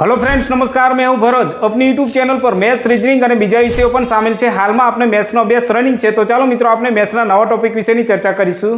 Hello friends નમસ્કાર, મેં હું ભરત. આપની યુટ્યુબ ચેનલ પર મેથ્સ રીઝનિંગ અને બીજા વિષયો પણ સામેલ છે. હાલમાં આપણે મેથ્સનો અભ્યાસ રનિંગ છે. તો ચાલો મિત્રો, આપણે મેથ્સના નવા ટોપિક વિશેની ચર્ચા કરીશું.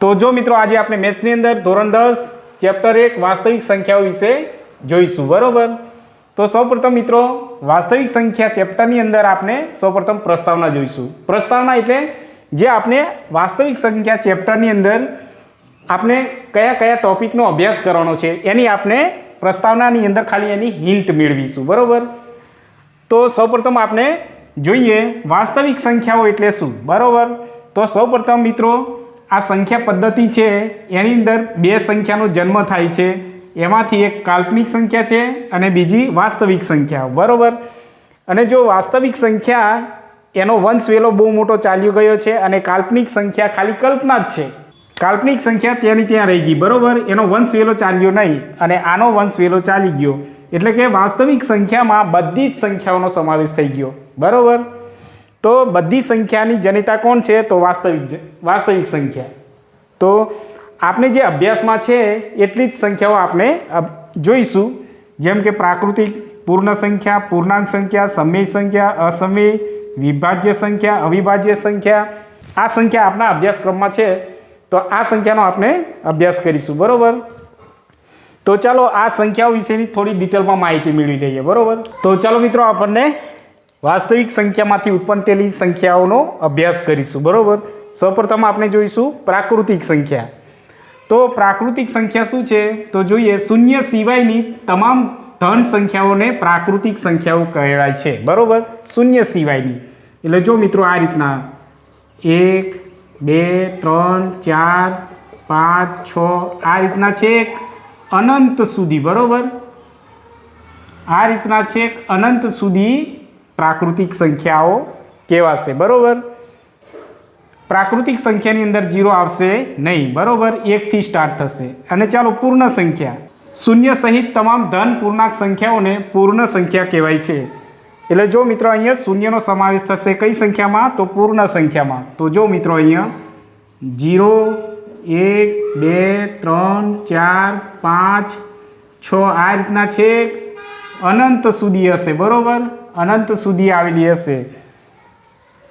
તો જો મિત્રો, આજે આપણે મેથ્સની અંદર ધોરણ દસ ચેપ્ટર એક, વાસ્તવિક સંખ્યાઓ વિશે જોઈશું. બરાબર? તો સૌપ્રથમ મિત્રો, વાસ્તવિક સંખ્યા ચેપ્ટરની અંદર આપણે સૌપ્રથમ પ્રસ્તાવના જોઈશું. પ્રસ્તાવના એટલે જે આપણે વાસ્તવિક સંખ્યા ચેપ્ટરની અંદર આપણે કયા કયા ટોપિકનો અભ્યાસ કરવાનો છે, એની આપણે પ્રસ્તાવનાની અંદર ખાલી એની હિન્ટ મેળવીશું, બરાબર? તો સૌપ્રથમ આપણે જોઈએ વાસ્તવિક સંખ્યાઓ એટલે શું, બરાબર? તો સૌપ્રથમ મિત્રો, આ સંખ્યા પદ્ધતિ છે, એની અંદર બે સંખ્યાનો જન્મ થાય છે. એમાંથી એક કાલ્પનિક સંખ્યા છે અને બીજી વાસ્તવિક સંખ્યા, બરાબર? અને જો વાસ્તવિક સંખ્યા, એનો વંશ વેલો બહુ મોટો ચાલ્યો ગયો છે અને કાલ્પનિક સંખ્યા ખાલી કલ્પના જ છે. કાલ્પનિક સંખ્યા ત્યાંની ત્યાં રહી ગઈ, બરોબર? એનો વંશ વેલો ચાલ્યો નહીં અને આનો વંશ વેલો ચાલી ગયો. એટલે કે વાસ્તવિક સંખ્યામાં બધી જ સંખ્યાઓનો સમાવેશ થઈ ગયો, બરાબર? તો બધી સંખ્યાની જનિતા કોણ છે? તો વાસ્તવિક વાસ્તવિક સંખ્યા. તો આપણે જે અભ્યાસમાં છે, એટલી જ સંખ્યાઓ આપણે જોઈશું. જેમ કે પ્રાકૃતિક પૂર્ણ સંખ્યા, પૂર્ણાંક સંખ્યા, સમય સંખ્યા, અસમય, વિભાજ્ય સંખ્યા, અવિભાજ્ય સંખ્યા. આ સંખ્યા આપણા અભ્યાસક્રમમાં છે. તો આ સંખ્યાનો આપણે અભ્યાસ કરીશું, બરાબર? તો ચાલો આ સંખ્યાઓ વિશેની થોડી ડિટેલમાં માહિતી મેળવી લઈએ, બરાબર? તો ચાલો મિત્રો, આપણને વાસ્તવિક સંખ્યામાંથી ઉત્પન્ન થયેલી સંખ્યાઓનો અભ્યાસ કરીશું, બરાબર? સૌપ્રથમ આપણે જોઈશું પ્રાકૃતિક સંખ્યા. તો પ્રાકૃતિક સંખ્યા શું છે? તો જોઈએ, શૂન્ય સિવાયની તમામ ધન સંખ્યાઓને પ્રાકૃતિક સંખ્યાઓ કહેવાય છે, બરાબર? શૂન્ય સિવાયની. એટલે જો મિત્રો, આ રીતના એક બે, ત્રણ, ચાર, પાંચ, છ, આ રીતના છેક અનંત સુધી, બરાબર? આ રીતના છેક અનંત સુધી પ્રાકૃતિક સંખ્યાઓ કહેવાશે, બરાબર? પ્રાકૃતિક સંખ્યાની અંદર જીરો આવશે નહીં, બરાબર? એકથી સ્ટાર્ટ થશે. અને ચાલો પૂર્ણ સંખ્યા. શૂન્ય સહિત તમામ ધન પૂર્ણાંક સંખ્યાઓને પૂર્ણ સંખ્યા કહેવાય છે. એટલે જો મિત્રો અહીંયા શૂન્યનો સમાવેશ થશે કઈ સંખ્યામાં? તો પૂર્ણ સંખ્યામાં. તો જો મિત્રો અહીંયા જીરો, એક, બે, ત્રણ, ચાર, પાંચ, છ, આ રીતના છે. અનંત સુધી હશે, બરોબર? અનંત સુધી આવેલી હશે.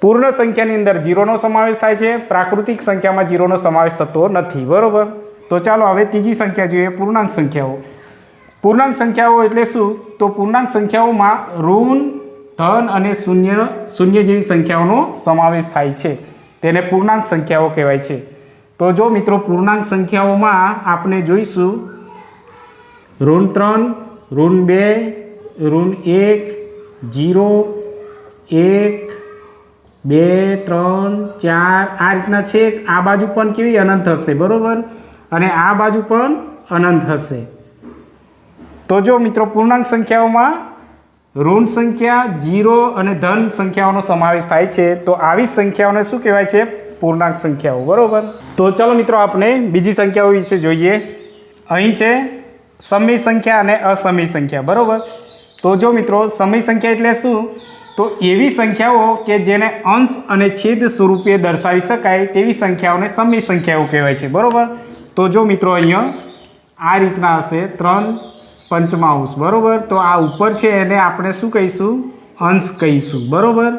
પૂર્ણ સંખ્યાની અંદર જીરોનો સમાવેશ થાય છે. પ્રાકૃતિક સંખ્યામાં જીરોનો સમાવેશ થતો નથી, બરોબર? તો ચાલો હવે ત્રીજી સંખ્યા જોઈએ, પૂર્ણાંક સંખ્યાઓ. પૂર્ણાંક સંખ્યાઓ એટલે શું? તો પૂર્ણાંક સંખ્યાઓમાં ઋણ, ધન અને શૂન્ય શૂન્ય જેવી સંખ્યાઓનો સમાવેશ થાય છે. તેને પૂર્ણાંક સંખ્યાઓ કહેવાય છે. તો જો મિત્રો, પૂર્ણાંક સંખ્યાઓમાં આપણે જોઈશું. ઋણ ત્રણ, ઋણ બે, ઋણ એક, જીરો, એક, બે, ત્રણ, ચાર. આ રીતના છે. આ બાજુ પણ કેવી અનંત હશે, બરાબર? અને આ બાજુ પણ અનંત હશે. તો જો મિત્રો, પૂર્ણાંક સંખ્યાઓમાં ઋણ સંખ્યા, જીરો અને ધન સંખ્યાઓનો સમાવેશ થાય છે, તો આવી સંખ્યાઓને શું કહેવાય છે? પૂર્ણાંક સંખ્યાઓ. બરાબર? તો ચાલો મિત્રો, આપણે બીજી સંખ્યાઓ વિશે જોઈએ. અહીં છે સમય સંખ્યા અને અસમય સંખ્યા. બરાબર? તો જો મિત્રો સમય સંખ્યા એટલે શું? તો એવી સંખ્યાઓ કે જેને અંશ અને છેદ સ્વરૂપે દર્શાવી શકાય તેવી સંખ્યાઓને સમય સંખ્યાઓ કહેવાય છે. બરાબર? તો જો મિત્રો, અહીંયા આ રીતના હશે. ત્રણ પંચમાંશ બરાબર? તો આ ઉપર છે એને આપણે શું કહીશું? અંશ કહીશું, બરાબર?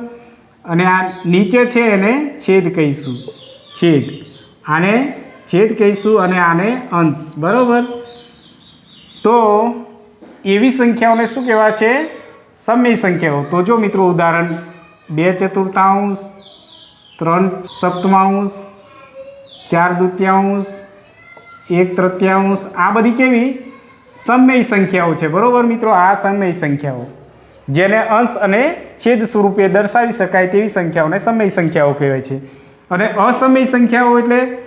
અને આ નીચે છે એને છેદ કહીશું, છેદ. આને છેદ કહીશું અને આને અંશ, બરાબર? તો એવી સંખ્યાઓને શું કહેવાય છે? સમય સંખ્યાઓ. તો જો મિત્રો ઉદાહરણ, બે ચતુર્થાંશ, ત્રણ સપ્તમાંશ, ચાર દુત્યાંશ, એક તૃતીયાંશ, આ બધી કેવી? સમય સંખ્યાઓ છે. બરોબર મિત્રો? આ સમય સંખ્યાઓ. જેને અંશ અને છેદ સ્વરૂપે દર્શાવી શકાય તેવી સંખ્યાઓને સમય સંખ્યાઓ કહેવાય છે. અને અસમય સંખ્યાઓ એટલે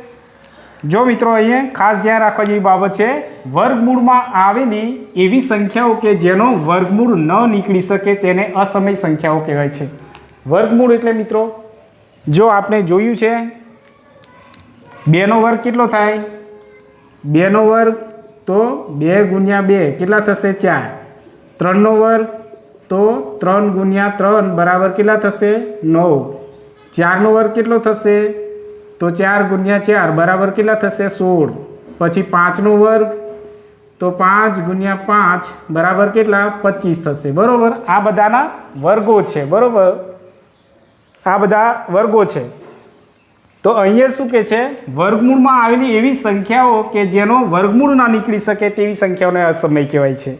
જો મિત્રો અહીંયા ખાસ ધ્યાન રાખવા જેવી બાબત છે, વર્ગમૂળમાં આવેલી એવી સંખ્યાઓ કે જેનો વર્ગમૂળ ન નીકળી શકે તેને અસમય સંખ્યાઓ કહેવાય છે. વર્ગમૂળ એટલે મિત્રો, જો આપણે જોયું છે, બેનો વર્ગ કેટલો થાય? બેનો વર્ગ તો બે ગુણ્યા બે કેટલા થશે ચાર? ત્રણનો વર્ગ તો ત્રણ ગુણ્યા ત્રણ બરાબર કેટલા થશે? નવ. ચારનો વર્ગ કેટલો થશે? તો ચાર ગુણ્યા ચાર બરાબર કેટલા થશે? સોળ. પછી પાંચનો વર્ગ તો પાંચ ગુણ્યા પાંચ બરાબર કેટલા? પચીસ થશે. બરાબર? આ બધાના વર્ગો છે. બરાબર? આ બધા વર્ગો છે. તો અહીંયા શું કે છે? વર્ગમૂળમાં આવેલી એવી સંખ્યાઓ કે જેનો વર્ગમૂળ ના નીકળી શકે તેવી સંખ્યાઓને અસમય કહેવાય છે.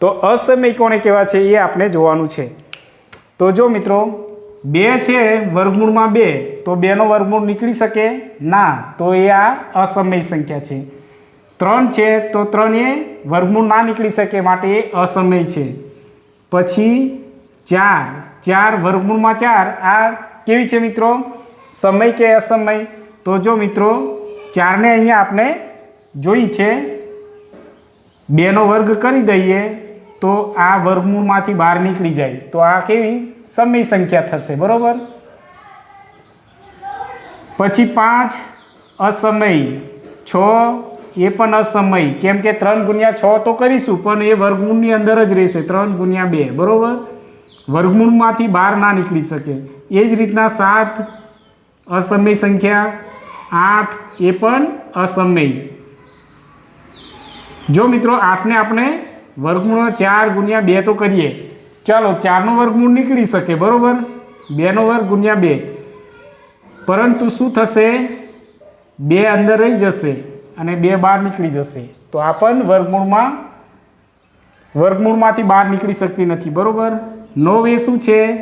તો અસમય કોને કહેવાય છે એ આપણે જોવાનું છે. તો જો મિત્રો, બે છે વર્ગમૂળમાં બે, તો બેનો વર્ગમૂળ નીકળી શકે? ના, તો એ આ અસમય સંખ્યા છે. ત્રણ છે, તો ત્રણ એ વર્ગમૂળ ના નીકળી શકે માટે એ અસમય છે. પછી ચાર ચાર વર્ગમૂળમાં ચાર, આ કેવી છે મિત્રો? સમય કે અસમય? તો જો મિત્રો, ચારને અહીંયા આપણે જોઈ છે. બેનો વર્ગ કરી દઈએ, તો આ વર્ગમૂળમાંથી બહાર નીકળી જાય. તો આ કેવી? સમય સંખ્યા થશે, બરાબર? પછી પાંચ, અસમય. છ, એ પણ અસમય. કેમ કે ત્રણ ગુણ્યા છ તો કરીશું, પણ એ વર્ગમૂળની અંદર જ રહેશે, ત્રણ ગુણ્યા બે, બરોબર? વર્ગમૂળમાંથી બહાર ના નીકળી શકે. એ જ રીતના સાત અસમય સંખ્યા આઠ એ પણ અસમય. જો મિત્રો આઠને આપણે વર્ગમૂળ ચાર ગુણ્યા બે તો કરીએ. ચાલો ચારનો વર્ગમૂળ નીકળી શકે, બરાબર? બેનો વર્ગ ગુણ્યા બે. પરંતુ શું થશે? બે અંદર રહી જશે અને બે બહાર નીકળી જશે. તો આ પણ વર્ગમૂળમાં, વર્ગમૂળમાંથી બહાર નીકળી શકતી નથી, બરાબર? નવ એ શું છે?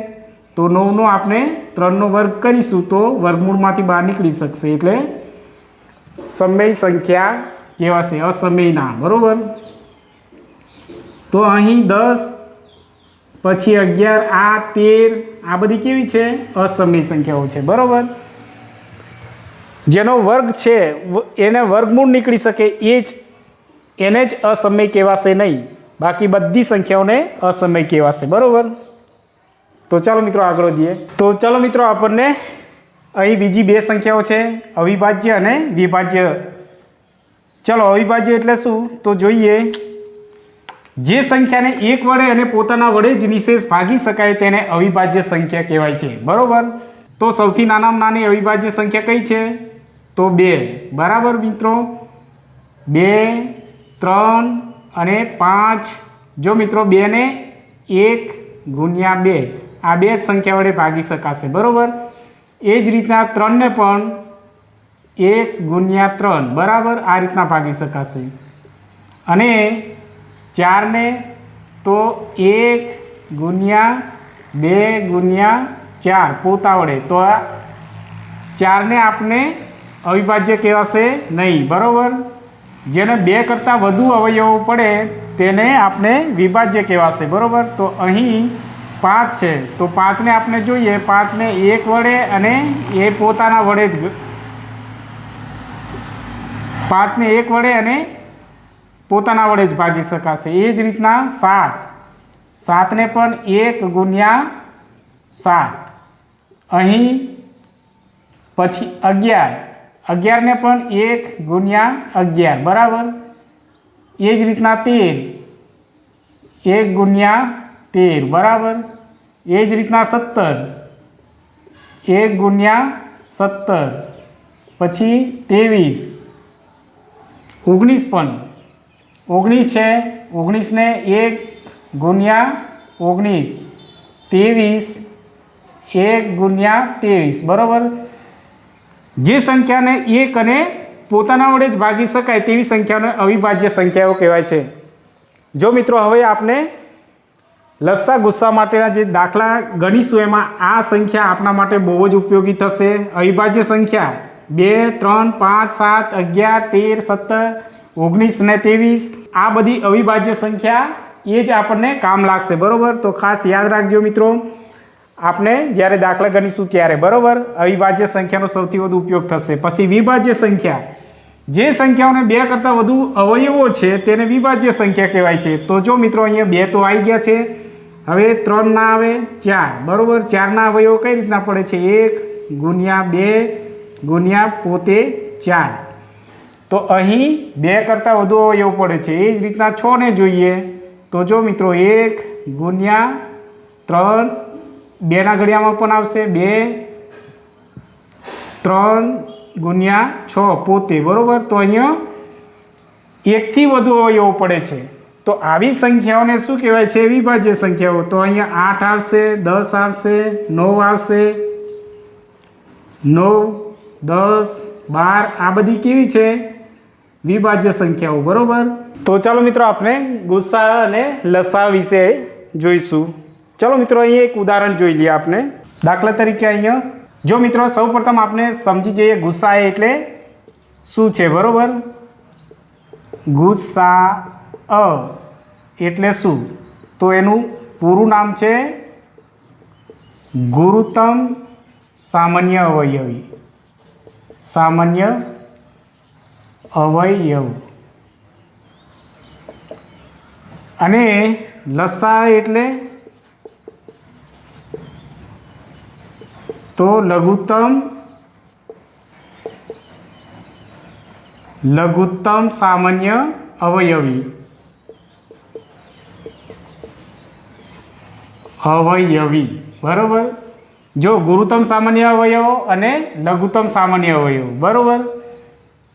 તો નવનો આપણે ત્રણનો વર્ગ કરીશું તો વર્ગમૂળમાંથી બહાર નીકળી શકશે. એટલે સમય સંખ્યા કહેવાશે અસમયના, બરાબર? તો અહીં દસ, પછી અગિયાર, આ તેર, આ બધી કેવી છે? અસમય સંખ્યાઓ છે, બરાબર? જેનો વર્ગ છે એને વર્ગમૂળ નીકળી શકે એ જ, એને જ અસમય કહેવાશે નહીં. બાકી બધી સંખ્યાઓને અસમય કહેવાશે, બરાબર? તો ચાલો મિત્રો આગળ વધીએ. તો ચાલો મિત્રો આપણને અહીં બીજી બે સંખ્યાઓ છે, અવિભાજ્ય અને વિભાજ્ય. ચાલો, અવિભાજ્ય એટલે શું? તો જોઈએ. જે સંખ્યાને એક વડે અને પોતાના વડે જ નિશેષ ભાગી શકાય તેને અવિભાજ્ય સંખ્યા કહેવાય છે. બરાબર? તો સૌથી નાનામાં નાની અવિભાજ્ય સંખ્યા કઈ છે? તો બે. બરાબર મિત્રો? બે, ત્રણ અને પાંચ. જો મિત્રો, બેને એક ગુણ્યા બે. આ બે જ સંખ્યા વડે ભાગી શકાશે, બરાબર? એ જ રીતના ત્રણને પણ એક ગુણ્યા ત્રણ, બરાબર? આ રીતના ભાગી શકાશે. અને ચારને તો એક ગુણ્યા બે ગુણ્યા ચાર, પોતા વડે. તો આ ચારને આપણે અવિભાજ્ય કહેવાશે નહીં, બરાબર? જેને બે કરતાં વધુ અવયવો પડે, તેને આપણે વિભાજ્ય કહેવાશે, બરાબર? તો અહીં પાંચ છે. તો પાંચને આપણે જોઈએ, પાંચને એક વડે અને એ પોતાના વડે જ પાંચને એક વડે અને પોતાના વડે જ ભાગી શકાશે. એ જ રીતના સાત. સાતને પણ એક ગુણ્યા સાત. અહીં પછી અગિયાર. અગિયારને પણ એક ગુણ્યા અગિયાર. બરાબર? એ જ રીતના તેર. એક ગુણ્યા તેર, બરાબર? એ જ રીતના સત્તર. એક ગુણ્યા સત્તર. પછી ત્રેવીસ. ઓગણીસ પણ. ઓગણીસ છે ઓગણીસને એક ગુણ્યા ઓગણીસ. ત્રેવીસ, એક ગુણ્યા ત્રેવીસ, બરાબર? જે સંખ્યાને એક અને પોતાના વડે જ ભાગી શકાય તેવી સંખ્યાને અવિભાજ્ય સંખ્યાઓ કહેવાય છે. જો મિત્રો, હવે આપણે લસ્સા ગુસ્સા માટેના જે દાખલા ગણીશું, એમાં આ સંખ્યા આપણા માટે બહુ જ ઉપયોગી થશે. અવિભાજ્ય સંખ્યા બે, ત્રણ, પાંચ, સાત, અગિયાર, તેર, સત્તર, ઓગણીસ ને ત્રેવીસ. આ બધી અવિભાજ્ય સંખ્યા એ જ આપણને કામ લાગશે, બરાબર? તો ખાસ યાદ રાખજો મિત્રો આપણે જ્યારે દાખલા ગણીશું ત્યારે, બરાબર? અવિભાજ્ય સંખ્યાનો સૌથી વધુ ઉપયોગ થશે. પછી વિભાજ્ય સંખ્યા. જે સંખ્યાઓને બે કરતાં વધુ અવયવો છે, તેને વિભાજ્ય સંખ્યા કહેવાય છે. તો જો મિત્રો અહીંયા બે તો આવી ગયા છે હવે ત્રણ ના આવે, ચાર. બરાબર? ચારના અવયવો કઈ રીતના પડે છે? એક ગુણ્યા બે ગુણ્યા પોતે ચાર. તો અહીં બે કરતાં વધુ અવયવ પડે છે. એ જ રીતના છ ને જોઈએ. તો જો મિત્રો, એક ગુણ્યા ત્રણ બેના ઘડિયામાં પણ આવશે. બે ત્રણ ગુણ્યા છ પોતે. બરાબર? તો અહીંયા એકથી વધુ અવયવો પડે છે. તો આવી સંખ્યાઓને શું કહેવાય? છે વિભાજ્ય સંખ્યાઓ. તો અહીંયા આઠ આવશે, દસ આવશે, નવ આવશે. નવ, દસ, બાર, આ બધી કેવી છે? વિભાજ્ય સંખ્યાઓ, બરોબર? તો ચાલો મિત્રો, આપણે ગુસ્સા અને લસા વિશે જોઈશું. ચાલો મિત્રો અહીંયા એક ઉદાહરણ જોઈ લઈએ આપણે. દાખલા તરીકે અહીંયા, જો મિત્રો, સૌપ્રથમ આપણે સમજી જઈએ ગુસ્સા એટલે શું છે, બરોબર? ગુસ્સા અ, એટલે શું? તો એનું પૂરું નામ છે ગુરુત્તમ સામાન્ય અવયવી. સામાન્ય અવયવ. અને લસા એટલે તો લઘુત્તમ લઘુત્તમ સામાન્ય અવયવી. અવયવી. બરાબર? જો ગુરુત્તમ સામાન્ય અવયવો અને લઘુત્તમ સામાન્ય અવયવો. બરાબર?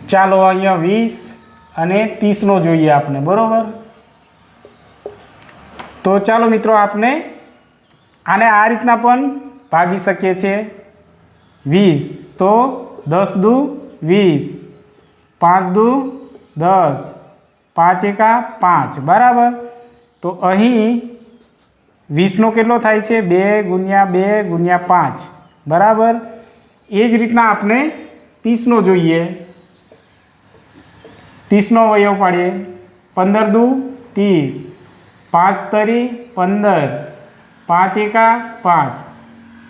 ચાલો અહીંયા વીસ અને ત્રીસનો જોઈએ આપણે બરાબર? તો ચાલો મિત્રો આપણે આને આ રીતના પણ ભાગી શકીએ છીએ. વીસ. તો દસ દુ વીસ. પાંચ દુ દસ. પાંચ એકા પાંચ. બરાબર? તો અહીં વીસનો કેટલો થાય છે? બે ગુણ્યા બે ગુણ્યા પાંચ. બરાબર? એ જ રીતના આપણે ત્રીસનો જોઈએ. ત્રીસનો વયો પાડીએ. પંદર દુ ત્રીસ. પાંચ તરી પંદર. પાંચ એકા પાંચ.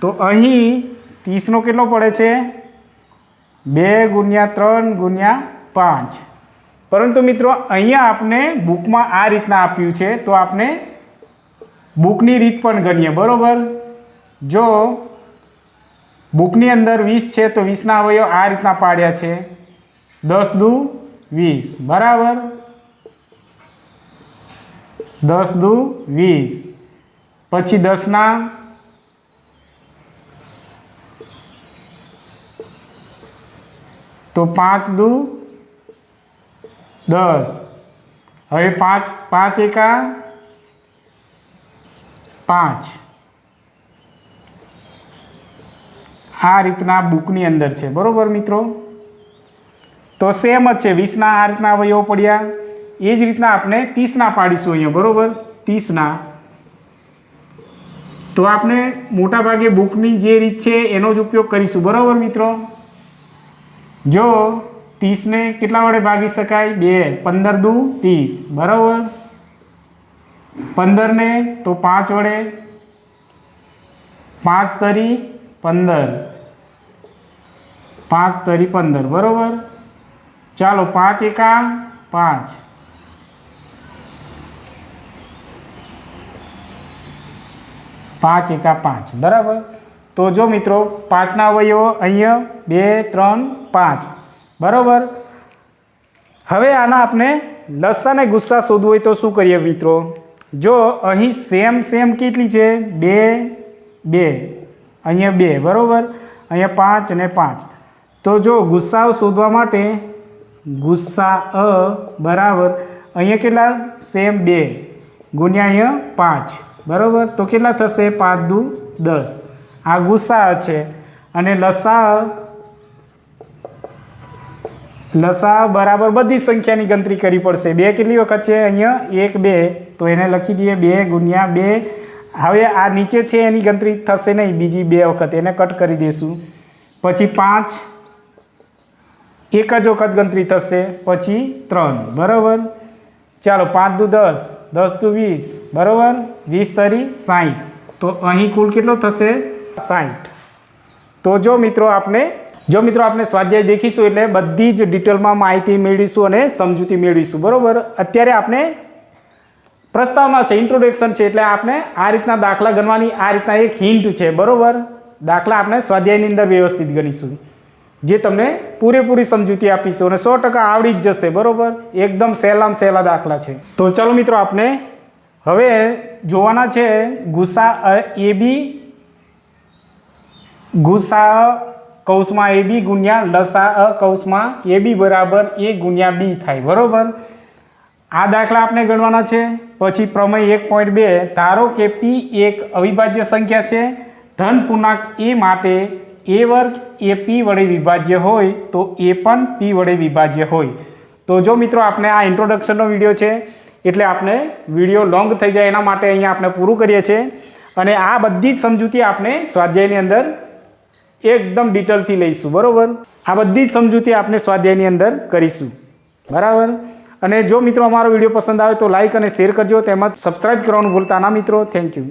તો અહીં ત્રીસનો કેટલો પડે છે? બે ગુણ્યા ત્રણ ગુણ્યા પાંચ. પરંતુ મિત્રો, અહીંયા આપણે બુકમાં આ રીતના આપ્યું છે. તો આપણે બુકની રીત પણ ગણીએ, બરાબર? જો બુકની અંદર વીસ છે, તો વીસના અવયવ આ રીતના પાડ્યા છે. દસ દુ વીસ, બરાબર? દસ દુ વીસ. પછી દસના તો પાંચ દુ દસ. હવે પાંચ પાંચ એકા પાંચ. આ રીતના બુકની અંદર છે. બરાબર મિત્રો? તો સેમ જ છે. વીસના આ રીતના અવયવો પડ્યા. એ જ રીતના આપણે ત્રીસના પાડીશું અહીંયા. બરાબર? ત્રીસના. તો આપણે મોટાભાગે બુકની જે રીત છે એનો જ ઉપયોગ કરીશું. બરાબર મિત્રો? જો ત્રીસને કેટલા વડે ભાગી શકાય? બે. પંદર દુ ત્રીસ. બરાબર? પંદરને તો પાંચ વડે? પાંચ તરી પંદર. પાંચ તરી પંદર, બરાબર? ચાલો, પાંચ એકા પાંચ. પાંચ એકા પાંચ, બરાબર? તો જો મિત્રો, પાંચના અવયવો અહીંયા બે, ત્રણ, પાંચ. બરાબર? હવે આના આપણે લસા અને ગુસ્સા શોધવું હોય તો શું કરીએ મિત્રો? જો અહીં સેમ સેમ કેટલી છે? બે બે. અહીંયા બે, બરાબર? અહીંયા પાંચ અને પાંચ. તો જો ગુસ્સાઓ શોધવા માટે ગુસ્સા અ બરાબર અહીંયા કેટલા? સેમ બે ગુણ્યા અહીંયા પાંચ. બરાબર? તો કેટલા થશે? પાંચ દુ દસ. આ ગુસ્સા છે. અને લસા લસા બરાબર બધી સંખ્યાની ગણતરી કરવી પડશે. બે કેટલી વખત છે? અહીંયા એક, બે. તો એને લખી દઈએ બે ગુણ્યા બે. હવે આ નીચે છે એની ગણતરી થશે નહીં, બીજી બે વખત. એને કટ કરી દઈશું. પછી પાંચ. એક જ વખત ગણતરી થશે, પછી ત્રણ. બરાબર? ચાલો, પાંચ દુ દસ. દસ દુ વીસ. બરાબર? વીસ તરી સાહીઠ તો અહીં કુલ કેટલો થશે? સાહીઠ તો જો મિત્રો આપણે જો મિત્રો આપણે સ્વાધ્યાય દેખીશું એટલે બધી જ ડિટેલમાં માહિતી મેળવીશું અને સમજૂતી મેળવીશું. બરાબર? અત્યારે આપણે પ્રસ્તાવના છે ઇન્ટ્રોડક્શન છે એટલે આપણે આ રીતના દાખલા ગણવાની આ રીતના એક હિન્ટ છે, બરાબર? દાખલા આપણે સ્વાધ્યાયની અંદર વ્યવસ્થિત ગણીશું. જે તમને પૂરેપૂરી સમજૂતી આપીશું અને સો ટકા આવડી જ જશે, બરાબર? એકદમ સહેલામ સહેલા દાખલા છે. તો ચાલો મિત્રો, આપણે હવે જોવાના છે ગુસા એ બી ગુસા કૌંસમાં એ બી ગુણ્યા લસા અ કૌંસમાં એ બી બરાબર એ ગુણ્યા બી થાય, બરાબર? આ દાખલા આપણે ગણવાના છે. પછી પ્રમેય એક પોઈન્ટ બે, ધારો કે પી એક અવિભાજ્ય સંખ્યા છે, ધન પૂર્ણાંક એ માટે એ વર્ગ એ પી વડે વિભાજ્ય હોય તો એ પણ પી વડે વિભાજ્ય હોય. તો જો મિત્રો આપણે આ ઇન્ટ્રોડક્શનનો વીડિયો છે, એટલે આપણે વીડિયો લોંગ થઈ જાય એના માટે અહીંયા આપણે પૂરું કરીએ છીએ. અને આ બધી જ સમજૂતી આપણે સ્વાધ્યાયની અંદર એકદમ ડિટેલથી લઈશું, બરાબર? આ બધી જ સમજૂતી આપણે સ્વાધ્યાયની અંદર કરીશું. બરાબર? અને જો મિત્રો અમારો વીડિયો પસંદ આવે તો લાઈક અને શેર કરજો. તેમજ સબસ્ક્રાઇબ કરવાનું ભૂલતા ના મિત્રો. Thank you